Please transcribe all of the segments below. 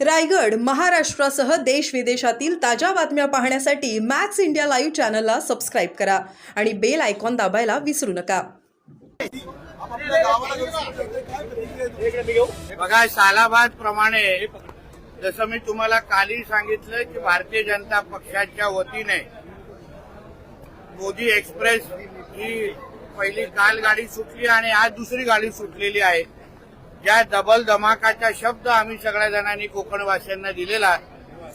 रायगड महाराष्ट्रासह देश विदेशातील ताज्या बातम्या पाहण्यासाठी मॅक्स इंडिया लाईव्ह चॅनलला सबस्क्राईब करा आणि बेल आयकॉन दाबायला विसरू नका. बघा सालाबाद प्रमाणे जसं मी तुम्हाला कालही सांगितलं की भारतीय जनता पक्षाच्या वतीने मोदी एक्सप्रेस ही पहिली काल गाडी सुटली आणि आज दुसरी गाडी सुटलेली आहे. ज्या डबल धमाकाचा शब्द आम्ही सगळ्या जणांनी कोकणवासियांना दिलेला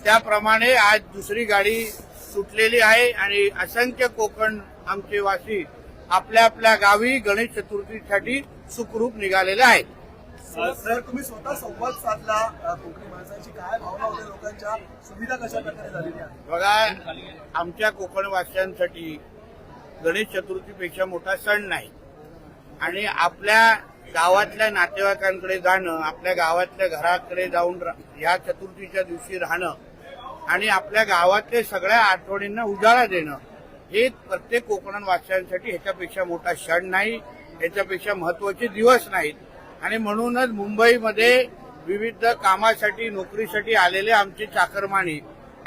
त्याप्रमाणे आज दुसरी गाडी सुटलेली आहे आणि असंख्य कोकण आमचे वासी आपल्या आपल्या गावी गणेश चतुर्थीसाठी सुखरूप निघालेले आहेत. सर तुम्ही स्वतः संवाद साधला कोकणी माणसांची काय भावना होत्या लोकांच्या सुविधा कशा प्रकारे झालेल्या आहेत? बघा आमच्या कोकणवासियांसाठी गणेश चतुर्थीपेक्षा मोठा सण नाही. आणि आपल्या गावातल्या नातेवाईकांकडे जाणं आपल्या गावातल्या घराकडे जाऊन रा- या चतुर्थीच्या दिवशी राहणं आणि आपल्या गावातल्या सगळ्या आठवणींना उजाळा देणं हे प्रत्येक कोकणवासियांसाठी ह्याच्यापेक्षा मोठा क्षण नाही ह्याच्यापेक्षा महत्त्वाचे दिवस नाहीत. आणि म्हणूनच मुंबईमध्ये विविध कामासाठी नोकरीसाठी आलेले आमचे चाकरमानी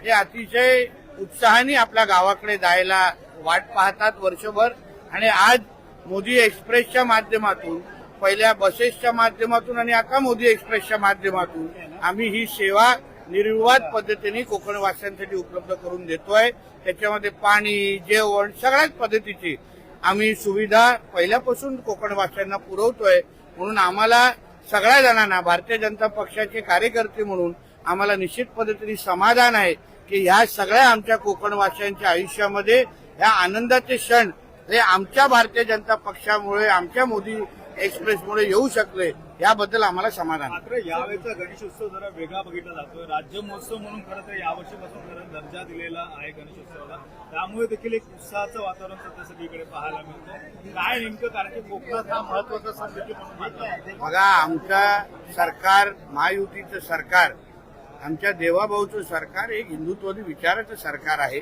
हे अतिशय उत्साहाने आपल्या गावाकडे जायला वाट पाहतात वर्षभर. आणि आज मोदी एक्सप्रेसच्या माध्यमातून पहिल्या बसेसच्या माध्यमातून आणि आता मोदी एक्सप्रेसच्या माध्यमातून आम्ही ही सेवा निर्विवाद पद्धतीने कोकणवासियांसाठी उपलब्ध करून देतोय. त्याच्यामध्ये पाणी जेवण सगळ्याच पद्धतीची आम्ही सुविधा पहिल्यापासून कोकणवासियांना पुरवतोय. म्हणून आम्हाला सगळ्या जणांना भारतीय जनता पक्षाचे कार्यकर्ते म्हणून आम्हाला निश्चित पद्धतीने समाधान आहे की ह्या सगळ्या आमच्या कोकणवासियांच्या आयुष्यामध्ये ह्या आनंदाचे क्षण हे आमच्या भारतीय जनता पक्षामुळे आमच्या मोदी एक्सप्रेसमुळे येऊ शकले याबद्दल आम्हाला समाधान. मात्र यावेळेचा गणेशोत्सव जरा वेगळा बघितला जातोय. राज्य महोत्सव म्हणून खरं तर यावर्षीपासून खरं दर्जा दिलेला आहे गणेशोत्सवाला. त्यामुळे देखील एक उत्साहाचं वातावरण सध्या सगळीकडे पाहायला मिळतं. काय नेमकं? कारण की कोकणात हा महत्त्वाचा देखील म्हणून. बघा आमचं सरकार महायुतीचं सरकार आमच्या देवाभाऊचं सरकार एक हिंदुत्वादी विचाराचं सरकार आहे.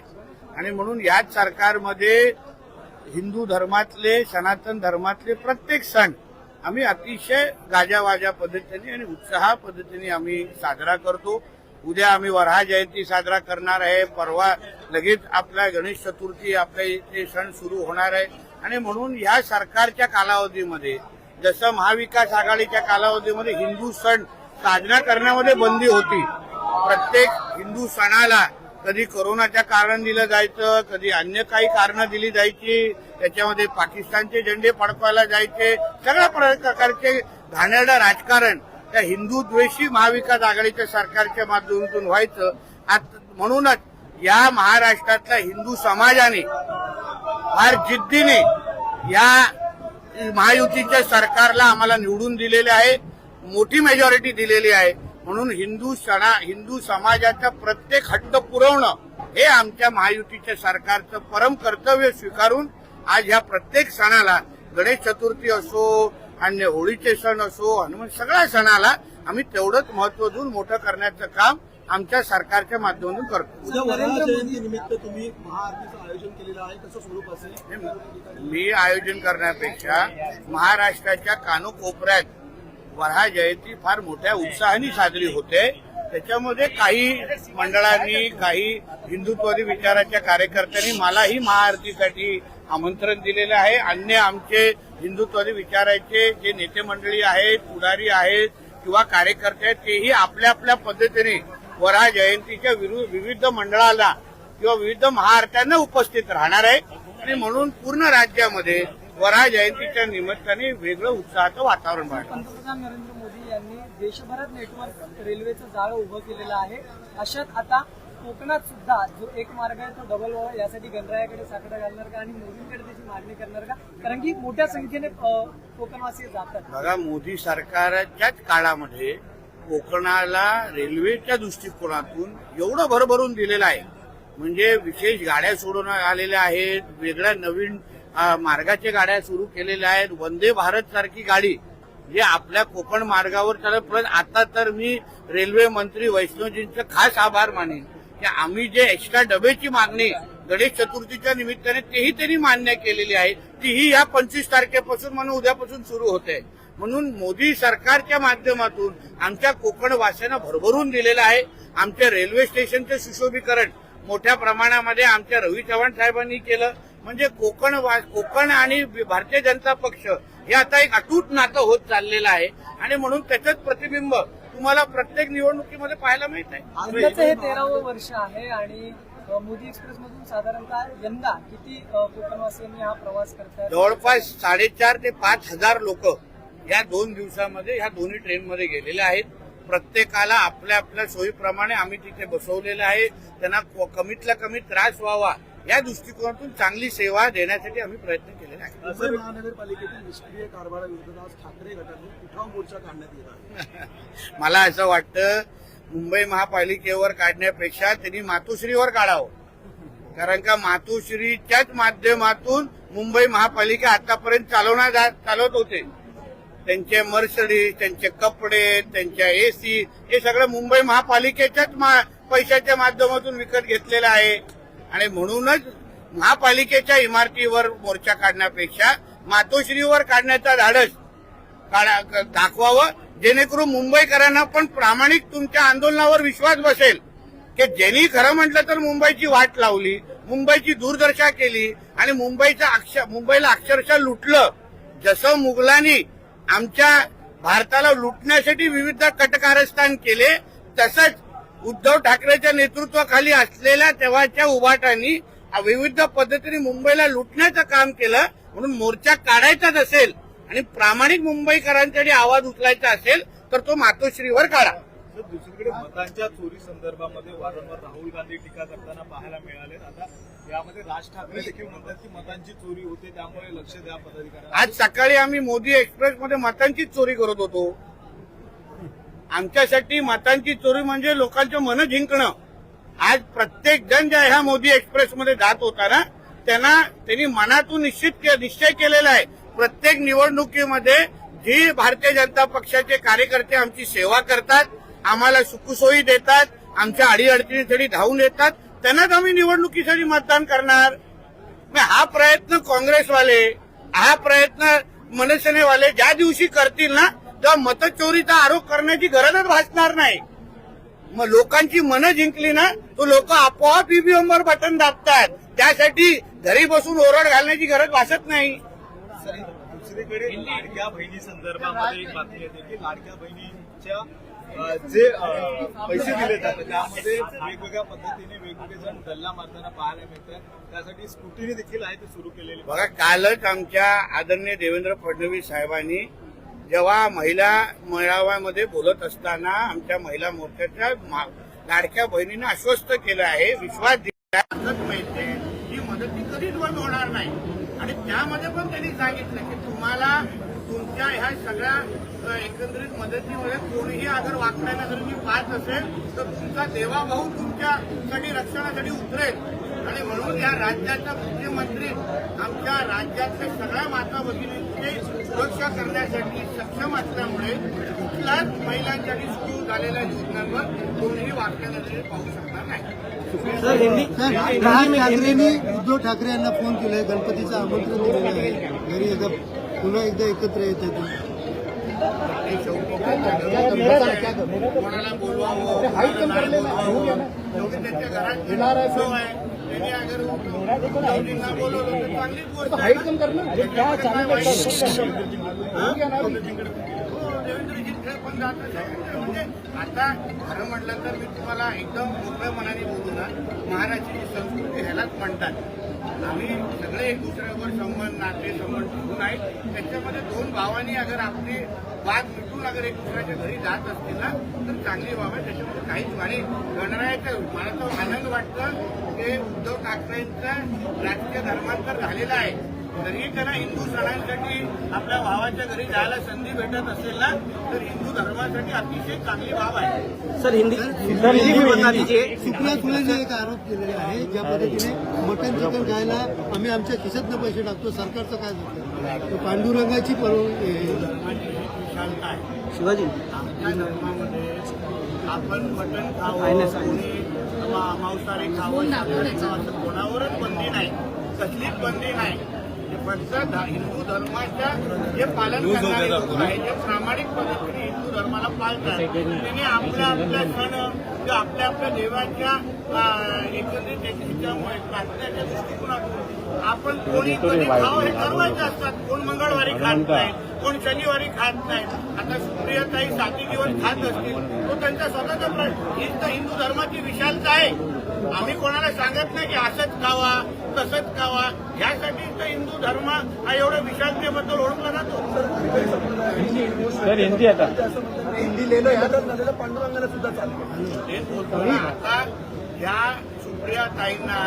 आणि म्हणून याच सरकारमध्ये हिंदू धर्मातले सनातन धर्मातले प्रत्येक सण आम्ही अतिशय गाजावाजा पद्धतीने आणि उत्साह पद्धतीने आम्ही साजरा करतो. उद्या आम्ही वरहा जयंती साजरा करणार आहे. परवा लगेच आपला गणेश चतुर्थी आपल्या इथे सण सुरू होणार आहे. आणि म्हणून या सरकारच्या कालावधीमध्ये जसं महाविकास आघाडीच्या कालावधीमध्ये हिंदू सण साजरा करण्यामध्ये बंदी होती प्रत्येक हिंदू सणाला कधी कोरोनाच्या कारण दिलं जायचं कधी अन्य काही कारणं दिली जायची त्याच्यामध्ये पाकिस्तानचे झेंडे फडकवायला जायचे सगळ्या प्रकारचे घाणेरडं राजकारण त्या हिंदू द्वेषी महाविकास आघाडीच्या सरकारच्या माध्यमातून व्हायचं. म्हणूनच या महाराष्ट्रातल्या हिंदू समाजाने फार जिद्दीने या महायुतीच्या सरकारला आम्हाला निवडून दिलेले आहे मोठी मेजॉरिटी दिलेली आहे. म्हणून हिंदू सणा हिंदू समाजाचा प्रत्येक हट्ट पुरवणं हे आमच्या महायुतीच्या सरकारचं परम कर्तव्य स्वीकारून आज ह्या प्रत्येक सणाला गणेश चतुर्थी असो अन्य होळीचे सण असो हनुमान सगळ्या सणाला आम्ही तेवढंच महत्त्व देऊन मोठं करण्याचं काम आमच्या सरकारच्या माध्यमातून करतो. निमित्त तुम्ही महाआरतीचं आयोजन केलेलं आहे. कसं स्वरूप असेल? मी आयोजन करण्यापेक्षा महाराष्ट्राच्या कानोकोपऱ्यात वरहा जयंती फार मोठ्या उत्साहाने साजरी होते. त्याच्यामध्ये काही मंडळांनी काही हिंदुत्वादी विचाराच्या कार्यकर्त्यांनी मलाही महाआरतीसाठी आमंत्रण दिलेलं आहे. अन्य आमचे हिंदुत्वादी विचाराचे जे नेते मंडळी आहेत पुढारी आहेत किंवा कार्यकर्ते आहेत तेही आपल्या आपल्या पद्धतीने वरा जयंतीच्या विरु- विविध मंडळाला किंवा विविध महाआरत्यांना उपस्थित राहणार आहे. आणि म्हणून पूर्ण राज्यामध्ये वरा जयंतीच्या निमित्ताने वेगळं उत्साहाचं वातावरण पंतप्रधान नरेंद्र मोदी यांनी देशभरात नेटवर्क रेल्वेचं जाळं उभं केलेलं आहे. अशात आता कोकणात सुद्धा जो एक मार्ग आहे तो डबल व्हावा यासाठी गणरायाकडे साकडं घालणार का आणि मोदींकडे त्याची मागणी करणार का? कारण की मोठ्या संख्येने कोकणवासी जातात. बघा मोदी सरकारच्याच काळामध्ये कोकणाला रेल्वेच्या दृष्टिकोनातून एवढं भरभरून दिलेलं आहे. म्हणजे विशेष गाड्या सोडून आलेल्या आहेत वेगळ्या नवीन मार्गाच्या गाड्या सुरू केलेल्या आहेत. वंदे भारत सारखी गाडी जे आपल्या कोकण मार्गावर चालत परत आता तर मी रेल्वे मंत्री वैष्णवजींचं खास आभार मानेन. की आम्ही जे एक्स्ट्रा डबेची मागणी गणेश चतुर्थीच्या निमित्ताने तेही त्यांनी मान्य केलेली आहे. तीही या पंचवीस तारखेपासून म्हणून उद्यापासून सुरू होते म्हणून मोदी सरकारच्या माध्यमातून आमच्या कोकण वास्यांना भरभरून दिलेलं आहे. आमच्या रेल्वे स्टेशनचं सुशोभीकरण मोठ्या प्रमाणामध्ये आमच्या रवी चव्हाण साहेबांनी केलं. म्हणजे कोकण वा- कोकण आणि भारतीय जनता पक्ष हे आता एक अटूट नातं होत चाललेलं आहे. आणि म्हणून त्याचंच प्रतिबिंब तुम्हाला प्रत्येक निवडणुकीमध्ये पाहायला मिळत आहे हे तेरावं वर्ष आहे आणि मोदी एक्सप्रेस मधून साधारणतः यंदा किती कोकणवासियांनी हा प्रवास करतात जवळपास साडेचार ते पाच हजार लोक या दोन दिवसामध्ये ह्या दोन्ही ट्रेनमध्ये गेलेले आहेत. प्रत्येकाला आपल्या आपल्या सोयीप्रमाणे आम्ही तिथे बसवलेलं आहे. त्यांना कमीतला कमी त्रास व्हावा या दृष्टिकोनातून चांगली सेवा देण्यासाठी आम्ही प्रयत्न केलेले आहे. मुंबई महानगरपालिकेतील निष्क्रिय कारभाराविरुद्ध आज ठाकरे गटातून उठाव मोर्चा काढण्यात येत आहे. मला असं वाटतं मुंबई महापालिकेवर काढण्यापेक्षा त्यांनी मातोश्रीवर काढावं. कारण का मातोश्रीच्याच माध्यमातून मुंबई महापालिका आतापर्यंत चालवणार चालवत होते. त्यांचे मर्सडीज त्यांचे कपडे त्यांच्या एसी हे सगळं मुंबई महापालिकेच्याच मा- पैशाच्या माध्यमातून विकत घेतलेलं आहे. आणि म्हणूनच महापालिकेच्या इमारतीवर मोर्चा काढण्यापेक्षा मातोश्रीवर काढण्याचा धाडस दाखवावं जेणेकरून मुंबईकरांना पण प्रामाणिक तुमच्या आंदोलनावर विश्वास बसेल. की ज्यांनी खरं म्हटलं तर मुंबईची वाट लावली मुंबईची दूरदर्शा केली आणि मुंबईचा अक्षर मुंबईला अक्षरशः लुटलं. जसं मुघलांनी आमच्या भारताला लुटण्यासाठी विविध कटकारस्थान केले तसंच उद्धव ठाकरेच्या नेतृत्वाखाली असलेल्या तेव्हाच्या उभाटांनी विविध पद्धतीने मुंबईला लुटण्याचं काम केलं. म्हणून मोर्चा काढायचाच असेल आणि प्रामाणिक मुंबईकरांसाठी आवाज उचलायचा असेल तर तो मातोश्रीवर काढा. दुसरीकडे मतांच्या चोरी संदर्भामध्ये वारंवार राहुल गांधी टीका करताना पाहायला मिळाले आता यामध्ये राज ठाकरे देखील म्हणतात की मतांची चोरी होते त्यामुळे लक्ष द्या पदाधिकाऱ्यांना. आज सकाळी आम्ही मोदी एक्सप्रेसमध्ये मतांचीच चोरी करत होतो. आमच्यासाठी मतांची चोरी म्हणजे लोकांचं मन जिंकणं. आज प्रत्येक जण ज्या ह्या मोदी एक्सप्रेसमध्ये जात होता ना त्यांना त्यांनी मनातून निश्चित निश्चय केलेला आहे. प्रत्येक निवडणुकीमध्ये जी भारतीय जनता पक्षाचे कार्यकर्ते आमची सेवा करतात आम्हाला सुखसोयी देतात आमच्या अडीअडचणीसाठी धावून येतात त्यांनाच आम्ही निवडणुकीसाठी मतदान करणार. हा प्रयत्न काँग्रेसवाले हा प्रयत्न मनसेनेवाले ज्या दिवशी करतील ना तेव्हा मतचोरीचा आरोप करण्याची गरजच भासणार नाही. मग लोकांची मनं जिंकली ना तो लोक आपोआप ईव्हीएम वर बटन दाबतात. त्यासाठी घरी बसून ओरड घालण्याची गरज भासत नाही. दुसरीकडे लाडक्या बहिणी संदर्भामध्ये एक बातमी येते की लाडक्या बहिणीच्या जे पैसे दिले जातात त्यामध्ये वेगवेगळ्या पद्धतीने वेगवेगळे जण गल्ला मारताना पाहायला मिळतात. त्यासाठी स्कूटीने देखील आहे ते सुरू केलेले. बघा कालच आमच्या आदरणीय देवेंद्र फडणवीस साहेबांनी जेव्हा महिला मेळाव्यामध्ये बोलत असताना आमच्या महिला मोर्चाच्या मा- लाडक्या बहिणींना आश्वस्त केलं आहे विश्वास दिला मदत मिळते. ही मदत ती कधीच बंद होणार नाही. आणि त्यामध्ये पण त्यांनी सांगितलं की तुम्हाला तुमच्या ह्या सगळ्या एकंदरीत मदतीमध्ये कोणीही अगर वाकण्याला जर मी पाहत असेल तर तुमचा देवाभाऊ तुमच्यासाठी रक्षणासाठी उतरेल. आणि म्हणून या राज्याचा मुख्यमंत्री आमच्या राज्यातल्या सगळ्या माता भगिनींची सुरक्षा करण्यासाठी सक्षम असल्यामुळे कुठल्याच महिलांसाठी सुरू झालेल्या योजनांवर कोणीही नजरेने पाहू शकणार नाही. ठाकरेंनी उद्धव ठाकरे यांना फोन केलाय गणपतीचं आमंत्रण दिलेलं आहे. घरी एकदा पुन्हा एकदा एकत्र येत आहेत आणि शेवटी काय झालं? कोणाला बोलवावं कोणाला नाही बोलवावं शेवटी त्यांच्या घरात उत्सव आहे. म्हणजे आता खरं म्हटलं तर मी तुम्हाला एकदम मोकळ्या मनाने बोलू ना महाराष्ट्राची संस्कृती ह्यालाच म्हणतात. आम्ही सगळे एक दुसऱ्यावर संबंध नाते संबंध ठेवून आहे त्याच्यामध्ये दोन भावांनी अगर आपली वाद मिटून अगर एक दुसऱ्याच्या घरी जात असतील ना तर चांगली बाब आहे त्याच्यामध्ये काहीच आणि गणरायाचं मला तर आनंद वाटतं की उद्धव ठाकरेंचं राजकीय धर्मांतर झालेलं आहे. तरीही त्यांना हिंदू सणांसाठी आपल्या भावाच्या घरी जायला संधी भेटत असेल ना तर हिंदू धर्मासाठी अतिशय चांगली बाब आहे. सुप्रिया सुळेने एक आरोप केलेला आहे ज्या पद्धतीने मटन चिकन खायला आम्ही आमच्या खिशातनं पैसे टाकतो सरकारचं काय तो पांडुरंगाची परवानगी विशालता आहे. शिवाजी? आमच्या धर्मामध्ये आपण मटण खावं कोणी मांसाहारी खावं असं कोणावरच बंदी नाही. कसलीच बंदी नाही. फक्त हिंदू धर्माच्या जे पालन करणारे लोक आहेत जे प्रामाणिक पद्धतीने धर्माला पाळतात त्यांनी आपल्या आपल्या सण किंवा आपल्या आपल्या देवाच्या अं, एकत्रित एक- ह्याच्यामुळे प्रार्थनेच्या दृष्टिकोनातून आपण कोणी कधी खाव हे ठरवायचे असतात. कोण मंगळवारी खात नाही कोण शनिवारी खात नाही. आता सुप्रियाताई साती दिवस खात असतील तो त्यांचा स्वतःचा प्रश्न. तर हिंदू धर्माची विशालता आहे. आम्ही कोणाला सांगत नाही की असंच खावा तसंच खावा. ह्यासाठी धर्म हा एवढ्या विशालतेबद्दल ओळखला जातो. सर हिंदी आता हिंदी लेणं ह्या नदीला पांडुरंगाला सुद्धा चालतं आता ह्या सुप्रिया ताईंना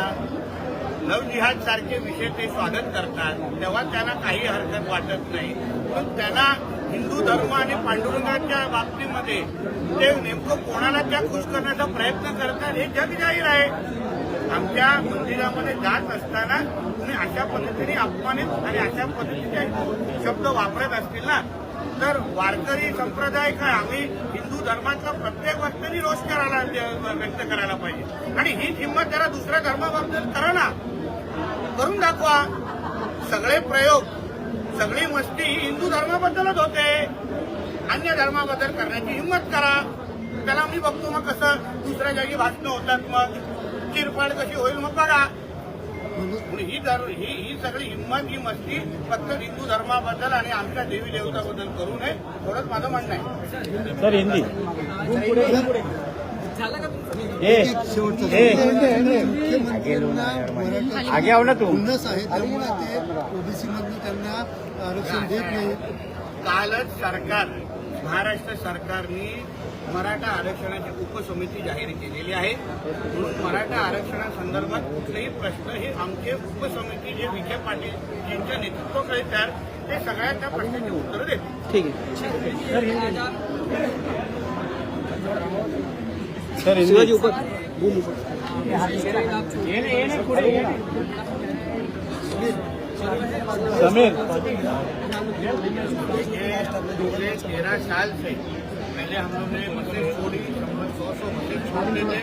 लव जिहाद सारखे विषय ते स्वागत करतात. तेव्हा त्यांना काही हरकत वाटत नाही. पण त्यांना हिंदू धर्म आणि पांडुरंगाच्या बाबतीमध्ये ते नेमकं कोणाला त्या खुश करण्याचा प्रयत्न करतात हे जग जाहीर आहे. आमच्या मंदिरामध्ये जात असताना तुम्ही अशा पद्धतीने अपमानित आणि अशा पद्धतीचे शब्द वापरत असतील ना तर वारकरी संप्रदाय काय? आम्ही हिंदू धर्माचा प्रत्येक गोष्टीने रोष करायला व्यक्त करायला पाहिजे. आणि ही हिंमत जरा दुसऱ्या धर्माबद्दल करा ना. करून दाखवा. सगळे प्रयोग सगळी मस्ती ही हिंदू धर्माबद्दलच होते. अन्य धर्माबद्दल करण्याची हिंमत करा. त्याला मी बघतो मग कसं दुसऱ्या जागी भाषणं होतात मग. चिरफाड कशी होईल मग बघा. म्हणून ही धर ही ही सगळी हिंमत ही मस्ती फक्त हिंदू धर्माबद्दल आणि आमच्या देवी देवताबद्दल करू नये थोडंच माझं म्हणणं आहे. सर हिंदी. एक शेवटचं मुख्यमंत्र्यांना मराठा खुन्नस आहे त्यामुळे ते ओबीसी मधनं त्यांना आरक्षण देत नाही कालच सरकार महाराष्ट्र सरकारने मराठा आरक्षणाची उपसमिती जाहीर केलेली आहे. म्हणून मराठा आरक्षणासंदर्भात कुठलेही प्रश्न हे आमचे उपसमिती जे विखे पाटील यांच्या नेतृत्वाखाली तयार ते सगळ्या त्या प्रश्नाची उत्तरं देतील. सर हिंदी. समीर. तेरह साल से पहले हम लोग ने मशीन छोड़ी सौ सौ मशीन छोड़ने थे।